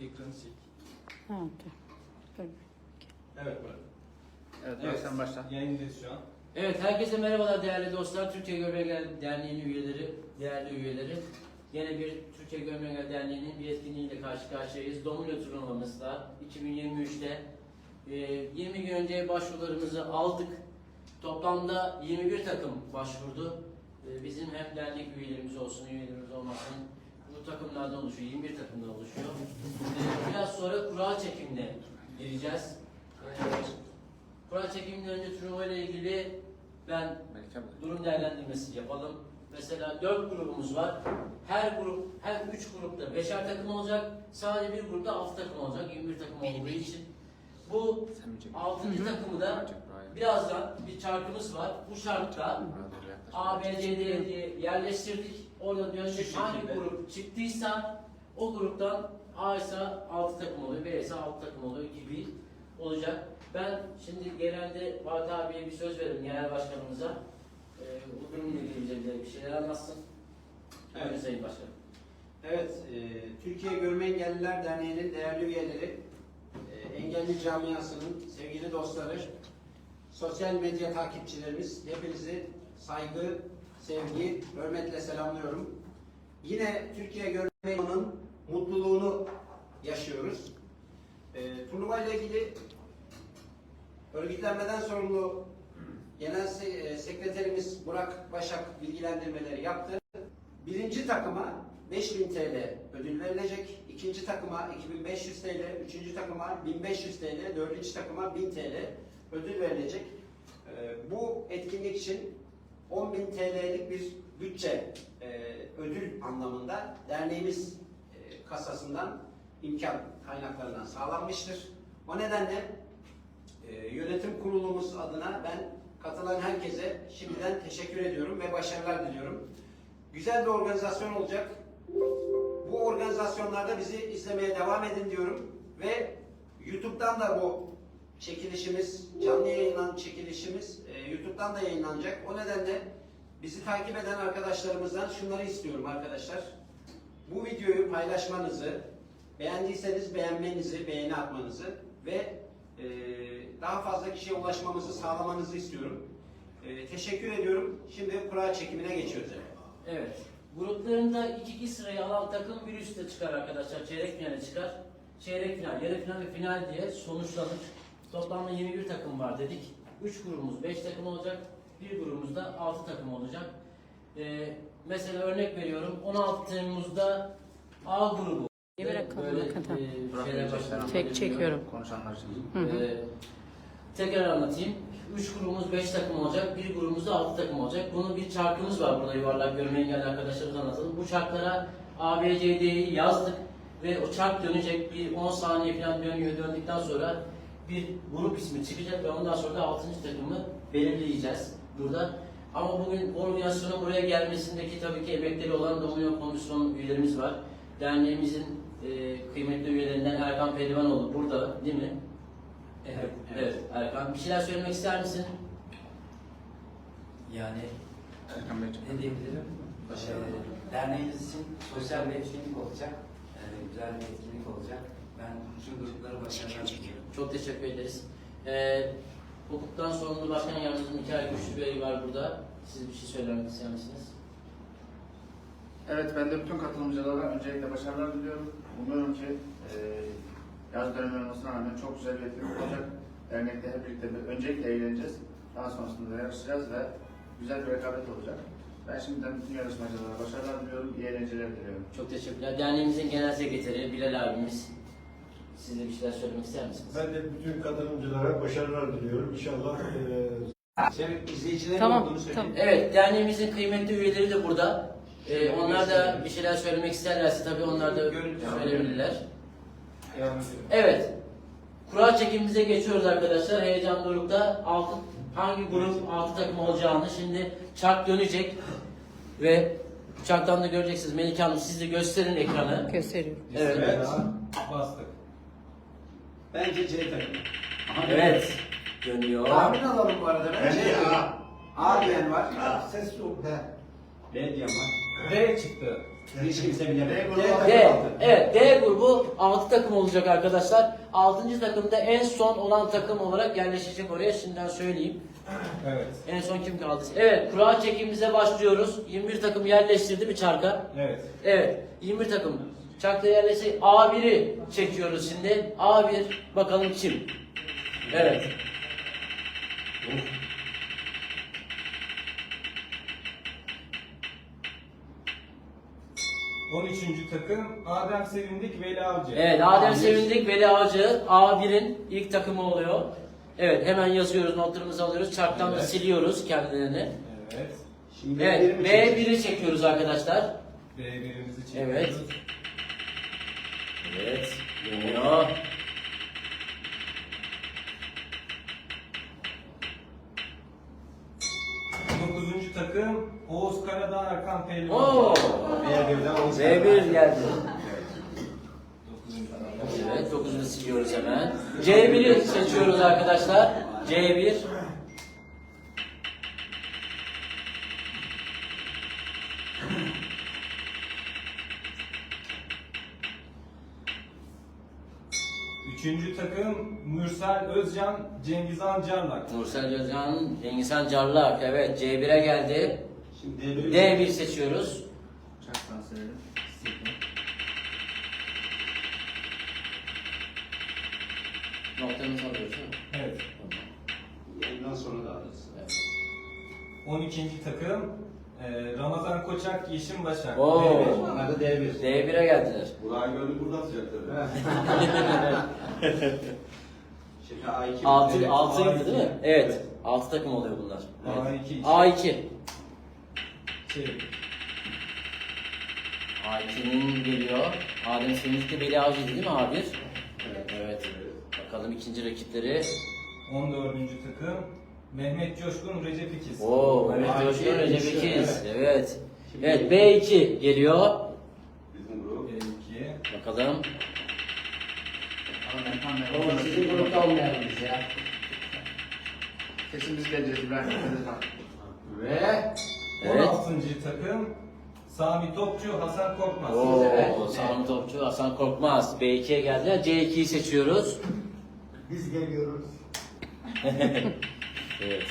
Ekranı sil. Ha, dur. Dur. Evet Murat. Evet, Evet. sen başla. Yayındayız şu an. Evet, herkese merhabalar değerli dostlar. Türkiye Gömleğel Derneği'nin üyeleri, değerli üyeleri. Yine bir Türkiye Gömleğel Derneği'nin bir etkinliğiyle karşı karşıyayız. Domino turnuvamızda 2023'te e, 20 gün önce başvurularımızı aldık. Toplamda 21 takım başvurdu. E, Bizim hem dernek üyelerimiz olsun, üyelerimiz olmasın takımlardan oluşuyor, 21 takımdan oluşuyor. Biraz sonra kura çekimine gireceğiz. E, Kura çekiminden önce turnuva ile ilgili ben durum değerlendirmesi yapalım. Mesela 4 grubumuz var. Her grup, her 3 grupta 5'er takım olacak. Sadece bir grupta 6 takım olacak. 21 takım olduğu için. Bu? 6. takımı da birazdan bir çarkımız var. Bu yaklaş. A, B, C, D diye yerleştirdik. Orada ki Şu hangi şekilde. grup çıktıysa o gruptan A ise 6 takım oluyor, B ise 6 takım oluyor gibi olacak. Ben şimdi genelde Fatih abiye bir söz veririm genel başkanımıza. Ee, bu durumla ilgili bize bir- bir şeyler anlatsın. Evet. Evet. Sayın Başkanım. Evet, e, Türkiye Görme Engelliler Derneği'nin değerli üyeleri, e, engelli camiasının sevgili dostları, sosyal medya takipçilerimiz, hepinizi saygı, sevgi, hürmetle selamlıyorum. Yine Türkiye Görme Engellilerinin mutluluğunu yaşıyoruz. E, turnuva ile ilgili örgütlenmeden sorumlu Genel e, Sekreterimiz Burak Başak bilgilendirmeleri yaptı. Birinci takıma 5000 TL ödül verilecek. ikinci takıma 2500 TL, üçüncü takıma 1500 TL, dördüncü takıma 1000 TL ödül verilecek. Ee, bu etkinlik için 10.000 TL'lik bir bütçe e, ödül anlamında derneğimiz e, kasasından imkan kaynaklarından sağlanmıştır. O nedenle e, yönetim kurulumuz adına ben katılan herkese şimdiden teşekkür ediyorum ve başarılar diliyorum. Güzel bir organizasyon olacak. Bu organizasyonlarda bizi izlemeye devam edin diyorum ve YouTube'dan da bu çekilişimiz, canlı yayınlanan çekilişimiz e, YouTube'dan da yayınlanacak. O nedenle bizi takip eden arkadaşlarımızdan şunları istiyorum arkadaşlar. Bu videoyu paylaşmanızı, beğendiyseniz beğenmenizi, beğeni atmanızı ve e, daha fazla kişiye ulaşmamızı sağlamanızı istiyorum. E, teşekkür ediyorum. Şimdi kura çekimine geçiyoruz. Evet. Gruplarında 2-2 sırayı alan takım bir üste çıkar arkadaşlar. Çeyrek finale çıkar. Çeyrek final, yarı final ve final diye sonuçlanır. Toplamda 21 takım var dedik. 3 grubumuz 5 takım olacak. Bir grubumuzda 6 takım olacak. Ee, mesela örnek veriyorum. 16 Temmuz'da A grubu. Hakikaten. e, başlayalım. Çek- çekiyorum. Konuşanlar için. Ee, tekrar anlatayım. 3 grubumuz 5 takım olacak, bir grubumuzda 6 takım olacak. Bunun bir çarkımız var burada yuvarlak görme engelli arkadaşlarımıza anlatalım. Bu çarklara A, B, C, D'yi yazdık ve o çark dönecek bir 10 saniye falan dönüyor. Döndükten sonra bir grup ismi çıkacak ve ondan sonra da 6. takımı belirleyeceğiz burada. Ama bugün organizasyonun buraya gelmesindeki tabii ki emekleri olan Domino Komisyon üyelerimiz var. Derneğimizin e, kıymetli üyelerinden Erkan Pehlivanoğlu burada değil mi? Evet, evet Erkan. Bir şeyler söylemek ister misin? Yani Erkan Bey. ne diyebilirim? Ee, derneğimiz için sosyal bir etkinlik olacak. Ee, güzel bir etkinlik olacak. Ben tüm gruplara başarılar diliyorum. Çok teşekkür ederiz. Ee, hukuktan sorumlu başkan yardımcımızın iki ay güçlü bey var burada. Siz bir şey söylemek ister misiniz? Evet, ben de bütün katılımcılara öncelikle başarılar diliyorum. Umuyorum ki e, yaz dönemi olmasına rağmen çok güzel bir etkinlik olacak. Dernekte hep birlikte bir- öncelikle eğleneceğiz. Daha sonrasında da yarışacağız ve güzel bir rekabet olacak. Ben şimdiden bütün yarışmacılara başarılar diliyorum, iyi eğlenceler diliyorum. Çok teşekkürler. Derneğimizin genel sekreteri Bilal abimiz. Siz de bir şeyler söylemek ister misiniz? Ben de bütün katılımcılara başarılar diliyorum. İnşallah eee Sen izleyicilerin Tamam, olduğunu söyle. tamam. Evet, derneğimizin kıymetli üyeleri de burada. Ee, onlar da bir şeyler söylemek isterlerse tabii onlar da söyleyebilirler. Evet. Kura çekimimize geçiyoruz arkadaşlar. Heyecan dorukta altı, hangi grup altı takım olacağını şimdi çark dönecek ve çarktan da göreceksiniz. Melike Hanım siz de gösterin ekranı. Gösteriyorum. Evet. Evet. Bastık. Bence C takımı. Evet. Dönüyor. Tahmin alalım bu arada. Bence C takımı. A diyen var. ses yok. He. B diyen var. D çıktı. Hiç kimse bilemedi. D grubu D. D, evet D grubu 6 takım olacak arkadaşlar. 6. takımda en son olan takım olarak yerleşecek oraya şimdiden söyleyeyim. Evet. En son kim kaldı? Evet, kura çekimimize başlıyoruz. 21 takım yerleştirdi mi çarka? Evet. Evet, 21 takım. Çarkta yerleşti. A1'i çekiyoruz şimdi. A1 bakalım kim? Evet. 13. takım Adem Sevindik Veli Avcı. Evet, Adem Sevindik, Veli Avcı A1'in ilk takımı oluyor. Evet, hemen yazıyoruz, notlarımızı alıyoruz. Çarktan da Evet. siliyoruz kendilerini. Evet. Şimdi Evet, bir mi çekeceğiz? B1'i çekiyoruz arkadaşlar. B1'imizi çekiyoruz. Evet. Evet, geliyor. Dokuzuncu takım Oğuz Karadağ Erkan Pehlivan. Oo! B1'den 10 B1 geldi. Evet, 9'unu siliyoruz hemen. C1'i seçiyoruz arkadaşlar. C1. Üçüncü takım Mürsel Özcan Cengizhan Carlak. Nursel Özcan, Cengizhan Carlak. Evet, C1'e geldi. Şimdi D1'i D1 seçiyoruz. Çaktan söyledim. Noktamızı alıyoruz değil mi? Evet. Yayından sonra da alırız. Evet. 12. takım e, Ramazan Koçak Yeşim Başak. Oo. B1. Onlar da D1. D1'e geldiler. Burak'ı gördük buradan sıcak tabii. Şimdi A2. 6 Evet, 6 A2. değil mi? Evet. 6 takım oluyor bunlar. Evet. A2. A2. Şey, A2'nin geliyor. Adem Sevinç'te Veli Avcı'ydı değil mi A1? Evet. Evet. Bakalım ikinci rakipleri. 14. takım Mehmet Coşkun Recep İkiz. Oo, Mehmet A2 Coşkun Recep güçlü, İkiz. evet. Evet. Şimdi- Evet B2 geliyor. Bizim grup. B2. Bakalım. Ama sizin grupta olmayalım biz ya. Kesin biz geleceğiz İbrahim. Ve 16. takım Sami Topçu Hasan Korkmaz. Oo, Evet. Sami Topçu, Hasan Korkmaz. B2'ye geldiler. C2'yi seçiyoruz. Biz geliyoruz. Evet.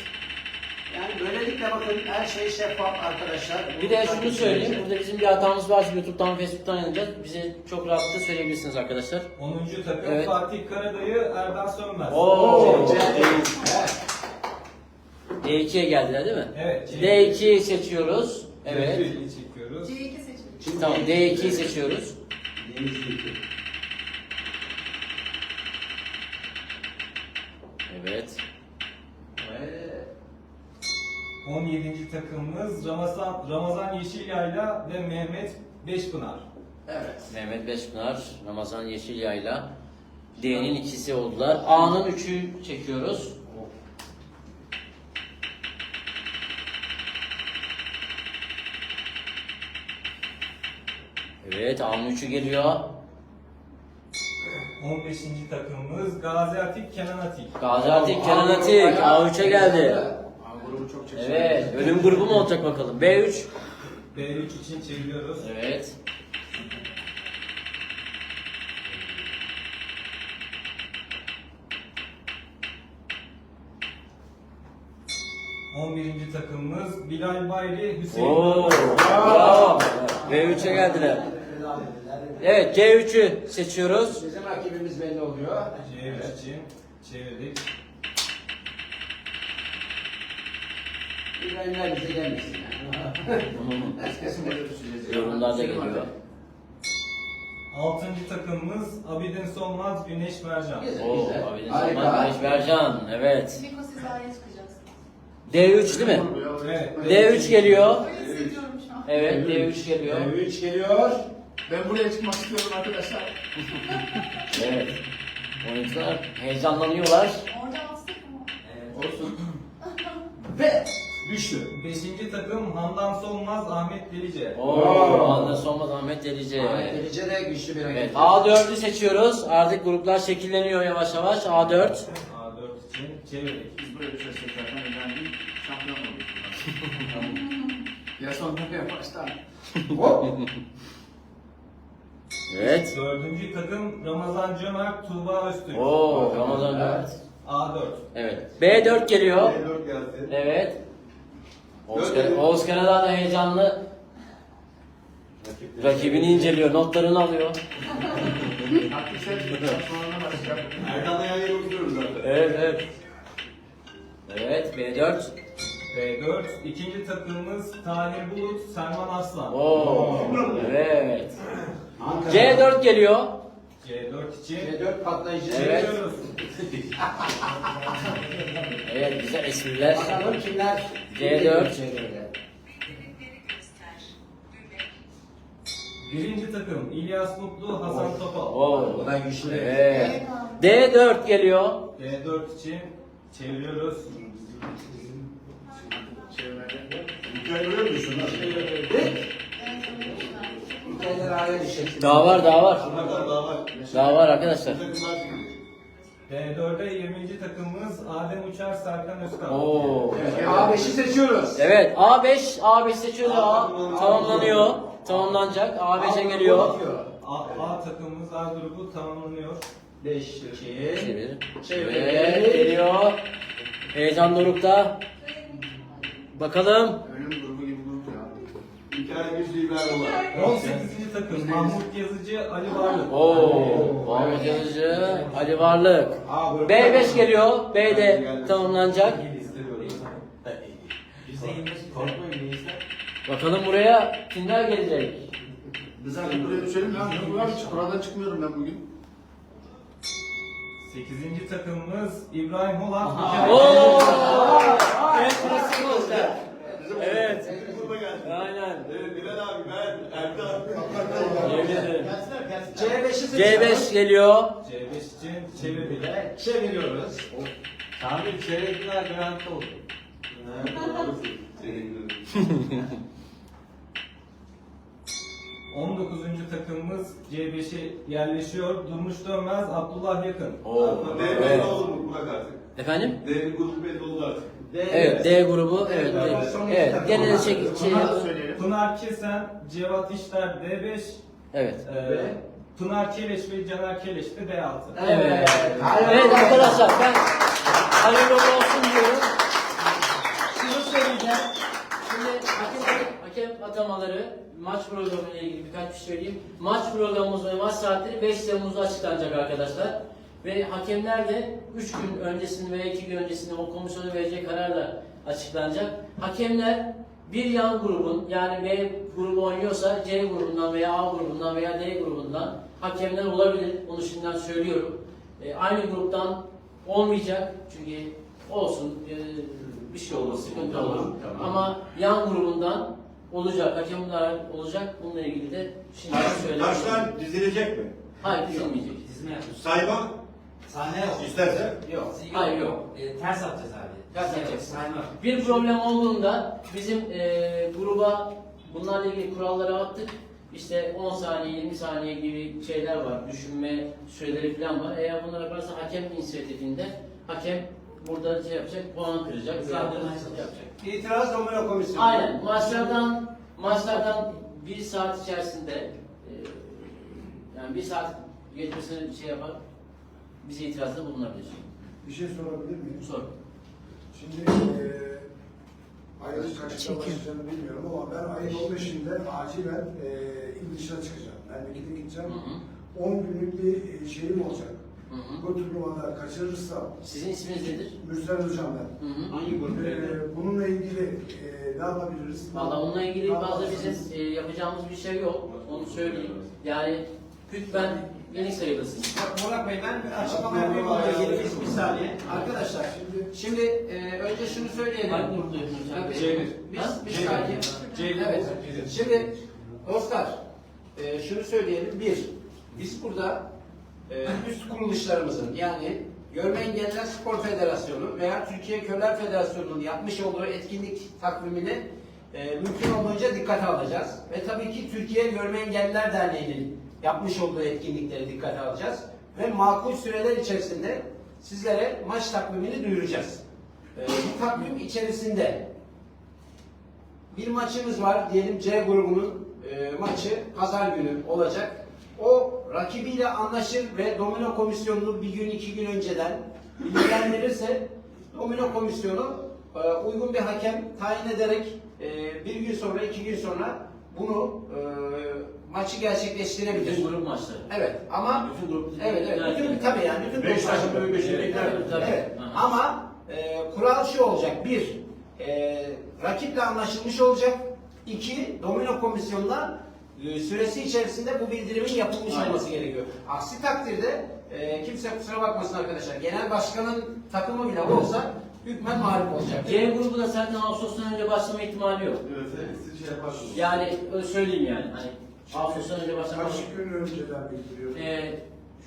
yani böylelikle bakın her şey şeffaf arkadaşlar. Bir de şunu söyleyeyim. Burada bizim bir hatamız var. YouTube'dan, Facebook'tan yazacağız. Bize çok rahatlıkla söyleyebilirsiniz arkadaşlar. 10. takım Evet. Fatih Karadayı Erdal Sönmez. Oo, Evet. D2'ye geldiler değil mi? Evet. D2'yi seçiyoruz. Evet. D2'yi çekiyoruz. C2 seçelim. Şimdi Tamam D2'yi seçiyoruz. Denizli'deki. Evet. 17. takımımız Ramazan, Ramazan Yeşilyayla ve Mehmet Beşpınar. evet. Mehmet Beşpınar, Ramazan Yeşilyayla D'nin ikisi oldular. A'nın üçü çekiyoruz. Evet, A'nın üçü geliyor. 15. takımımız Gazi Atik Kenan Atik. Gazi Atik, Kenan Atik, A3'e geldi. Grubu çok çekişmeli. Evet, ölüm grubu mu olacak bakalım? B3. B3 için çeviriyoruz. Evet. Evet. 11. takımımız Bilal Bayri Hüseyin Oo, Doğru. bravo. B3'e geldiler. Evet, C3'ü seçiyoruz. Bizim rakibimiz belli oluyor. C3 için çevirdik. İbrahimler bize gelmesin. Yorumlar da geliyor. 6. takımımız Abidin Solmaz Güneş Mercan. Oo, abinin Harika. Salman Güneş Bercan. Evet. Miko siz A'ya çıkacaksınız. D3 değil mi? Evet. D3 geliyor. Öyle hissediyorum şu an. Evet, D3 geliyor. D3 geliyor. Ben buraya çıkmak istiyorum arkadaşlar. Evet. Oyuncular heyecanlanıyorlar. Orada altı takım var. Olsun. Ve düştü. 5. takım Handan Solmaz Ahmet Delice. Oo, Adnan Solmaz Ahmet Delice. Ahmet Delice de güçlü bir rakip. Evet, A4'ü seçiyoruz. Artık gruplar şekilleniyor yavaş yavaş. A4. A4 için çevirdik. Biz buraya düşersek zaten önemli şampiyon olduk. ya sonunda ya baştan. Hop. Evet. Dördüncü takım Ramazan Cömert, Tuğba Öztürk. Oo Ramazan evet. A4. Evet. B4 geliyor. B4 geldi. Evet. Oğuz. Kara- Oğuz Karadağ da heyecanlı. Rakibini inceliyor, notlarını alıyor. Erkan'la yan yana oturuyoruz zaten. Evet, evet. Evet, B4. B4. İkinci takımımız Tahir Bulut, Selman Arslan. Oo, evet. C4 geliyor. C4 için C4 patlayıcı. Evet. çeviriyoruz. Evet, güzel espriler. Bakalım kimler? C4. Çevrede. Birinci takım İlyas Mutlu, Hasan Topal. Oo, Bu da güçlü. evet. D4 geliyor. D4 için çeviriyoruz. Görüyor musun? Hikayeler aile düşecek. Daha var, daha var. Kadar daha var. Arkadaşlar. Takımlar çıkıyor. D4'e 20. takımımız Adem Uçar, Serkan Özkan. Oo. A5'i seçiyoruz. Evet, A5, A5 seçiyor A tamamlanıyor. Tamamlanacak. A5'e geliyor. A, A takımımız A grubu tamamlanıyor. 5 2 Çevir. Çevir. Evet, geliyor. Heyecan dorukta. Bakalım. Ölüm grubu gibi. Hikaye bir ver olan. 18. takım Mahmut Yazıcı, Ali Varlık. Oo, Muhammed Yazıcı, Ali Varlık. A grubu. B5 geliyor. B de tamamlanacak. Bakalım buraya kimler gelecek? Güzel. Buraya düşelim ya. Buradan, buradan çıkmıyorum ben bugün. 8. takımımız İbrahim Holat. Oo! Evet, klasik Evet. Geldi. Aynen. Evet Bilal abi ben Erkan. Yemin ederim. C5'i seçiyoruz. C5 geliyor. C5 için çevirdik. Evet, çeviriyoruz. Kamil çeyrekler garanti oldu. 19. takımımız C5'e yerleşiyor. Durmuş Dönmez, Abdullah Yakın. Oo. D Evet. mu Burak artık? Efendim? D grubu belli oldu artık. Evet, D grubu. Evet, D. Evet, genel şey, şey söyleyelim. Pınar Kesen, Cevat İşler D5, Evet. e, Pınar Keleş ve Caner Keleş de D6. Evet. Evet arkadaşlar ben hayırlı olsun diyorum. Şunu söyleyeceğim. Şimdi hakem, hakem atamaları maç programı ile ilgili birkaç bir şey söyleyeyim. Maç programımız ve maç saatleri 5 Temmuz'da açıklanacak arkadaşlar. Ve hakemler de 3 gün öncesinde veya 2 gün öncesinde o komisyonu verecek kararla açıklanacak. Hakemler bir yan grubun yani B grubu oynuyorsa C grubundan veya A grubundan veya D grubundan hakemler olabilir. Onu şimdiden söylüyorum. E, aynı gruptan olmayacak çünkü olsun e, bir şey olur, sıkıntı olur. Ama yan grubundan olacak, hakemler olacak. Bununla ilgili de şimdi söylemek Taşlar dizilecek mi? Hayır dizilmeyecek. Dizme yapmış. Sayma Sahne yok. isterse. Yok. Hayır yok. E, ters atacağız abi. Ters atacağız. Sayma yok. Bir problem olduğunda bizim e, gruba bunlarla ilgili kuralları attık. İşte 10 saniye, 20 saniye gibi şeyler var. Düşünme süreleri falan var. Eğer bunlar yaparsa hakem inisiyatifinde hakem burada şey yapacak, puan kıracak. Veya çalışacak. yapacak. İtiraz domino komisyonu. Aynen. Maçlardan maçlardan bir saat içerisinde e, yani bir saat geçmesini şey yapar. Bize itirazda bulunabilir. Bir şey sorabilir miyim? Sor. Şimdi eee ayın kaçta başlayacağını bilmiyorum ama ben ayın 15'inde acilen eee il dışına çıkacağım. Memlekete gideceğim. Hı hı. 10 günlük bir e, şeyim olacak. Hı hı. Bu turnuvada kaçırırsam Sizin isminiz nedir? Mürsel Hocam ben. Hı hı. Hangi grup? Eee, bununla ilgili eee, ne yapabiliriz? Valla onunla ilgili yaparsınız? bizim e, yapacağımız bir şey yok. Onu söyleyeyim. Yani hükmen yeni sayılırsınız. Bak Murat Bey ben açıklama yapayım bir, bir saniye. Arkadaşlar şimdi e, önce şunu söyleyelim. Hangi yapıyorsunuz? Tabii. C1. Biz bir C1. saniye. C1. Evet. Şimdi Oscar e, şunu söyleyelim. Bir, biz burada e, üst kuruluşlarımızın yani Görme Engelliler Spor Federasyonu veya Türkiye Körler Federasyonu'nun yapmış olduğu etkinlik takvimini e, mümkün olduğunca dikkate alacağız. Ve tabii ki Türkiye Görme Engelliler Derneği'nin yapmış olduğu etkinlikleri dikkate alacağız. Ve makul süreler içerisinde sizlere maç takvimini duyuracağız. E, bu takvim içerisinde bir maçımız var. Diyelim C grubunun e, maçı pazar günü olacak. o rakibiyle anlaşır ve domino komisyonunu bir gün iki gün önceden bilgilendirirse domino komisyonu e, uygun bir hakem tayin ederek e, bir gün sonra iki gün sonra bunu e, maçı gerçekleştirebilir. Bütün grup maçları. Evet ama Bütün grup evet evet bütün tabii yani bütün Beş takım, maçları- beş takım. Evet, Tabii, tabii. evet. Aha. Ama e, kural şu olacak bir e, rakiple anlaşılmış olacak iki domino komisyonuna e, süresi içerisinde bu bildirimin yapılmış Aynen. olması gerekiyor. Aksi takdirde e, kimse kusura bakmasın arkadaşlar genel başkanın takımı bile olsa hükmen mağlup olacak. C grubu da zaten Ağustos'tan önce başlama ihtimali yok. Yani öyle söyleyeyim yani. Hani Ağustos'tan önce başlama Kaç gün önceden bildiriyorum. Ee,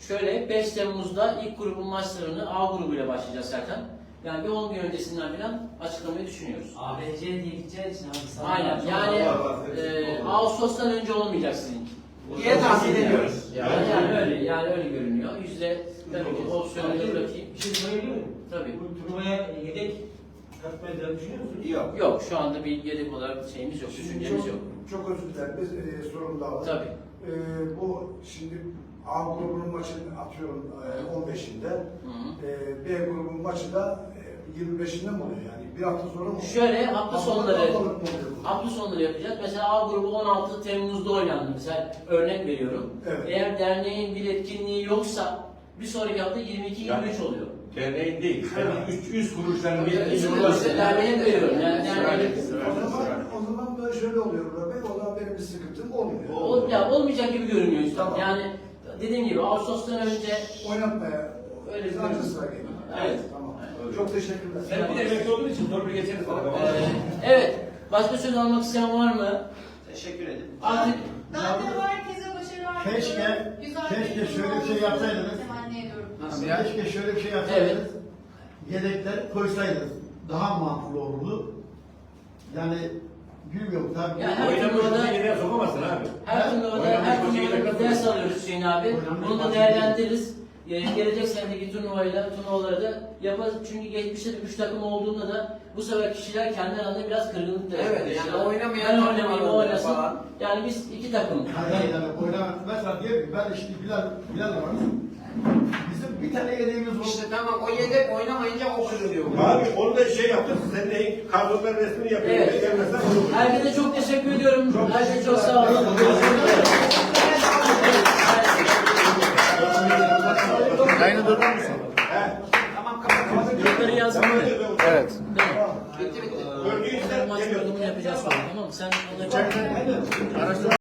şöyle 5 Temmuz'da ilk grubun maçlarını A grubuyla başlayacağız zaten. Yani bir 10 gün öncesinden falan açıklamayı düşünüyoruz. ABC diye gideceği için abi sana Aynen yani e, Ağustos'tan önce olmayacak sizinki. diye tahmin ediyoruz. Yani, yani öyle yani öyle görünüyor. Yüzde tabii ki opsiyonu da bırakayım. Bir şey söyleyebilir miyim? Tabii. Bu turnuvaya yedek katmayı da düşünüyor musunuz? Yok. Yok şu anda bir yedek olarak şeyimiz yok, Şimdi düşüncemiz çok, yok. çok özür dilerim. Biz e, sorun daha var. Tabii. E, bu şimdi A grubunun maçını atıyorum e, 15'inde. Hı hı. E, B grubunun maçı da e, 25'inde mi oluyor yani? Bir hafta sonra mı? oluyor? Şöyle hafta sonları hafta sonları yapacağız. Mesela A grubu 16 Temmuz'da oynandı. Mesela örnek veriyorum. Evet. Eğer derneğin bir etkinliği yoksa bir sonraki hafta 22-23 oluyor. Derneğin değil. Senin üç, üç kuruluşların bir. İşte derneğe veriyorum. Yani derneğe O zaman, o zaman böyle şöyle oluyor Burak Bey. O zaman benim bir sıkıntım olmuyor. Ol, ya, olmayacak gibi görünüyor işte. Tamam. Yani dediğim gibi Ağustos'tan önce Oynatmaya Öyle bir- sıra geliyor. Evet. Tamam. Evet. Çok teşekkürler. Sen bir de emekli olduğun için torpil geçeriz. Ee, evet. Başka söz almak isteyen var mı? Teşekkür ederim. Artık de herkese başarılar Keşke- keşke şöyle bir şey yapsaydınız. Nasıl ya? Keşke şöyle bir şey yapsaydınız. Yedekler koysaydınız. Daha mantıklı olurdu. Yani bilmiyorum tabii. Ya her turnuvada yedeğe sokamazsın abi. her turnuvada her turnuvada bir ders alıyoruz Hüseyin abi. Bunu da değerlendiririz. Ee, gelecek senedeki turnuvayla turnuvaları da yaparız. Çünkü geçmişte de 3 takım olduğunda da bu sefer kişiler kendi aralarında biraz kırgınlık da Evet, yani oynamayan ben oynamayayım o oynasın. falan. Yani biz iki takım. Hayır yani oynamak. Mesela ki ben işte Bilal, Bilal var. Bizim bir tane yedeğimiz var. İşte tamam o yedek oynamayınca o kırılıyor. Abi onu da şey yaptık. Sen de ilk kadrolar resmini yapıyorsun. Evet. Gelmezsen olur. Herkese çok teşekkür ediyorum. Herkese çok sağ olun. Yayını durdurur musun? Tamam kapat. Yukarı yazma. Evet. Bitti bitti. Bölgeyi Maç yorumunu yapacağız sonra tamam mı? Sen onları Aynen. Araştırma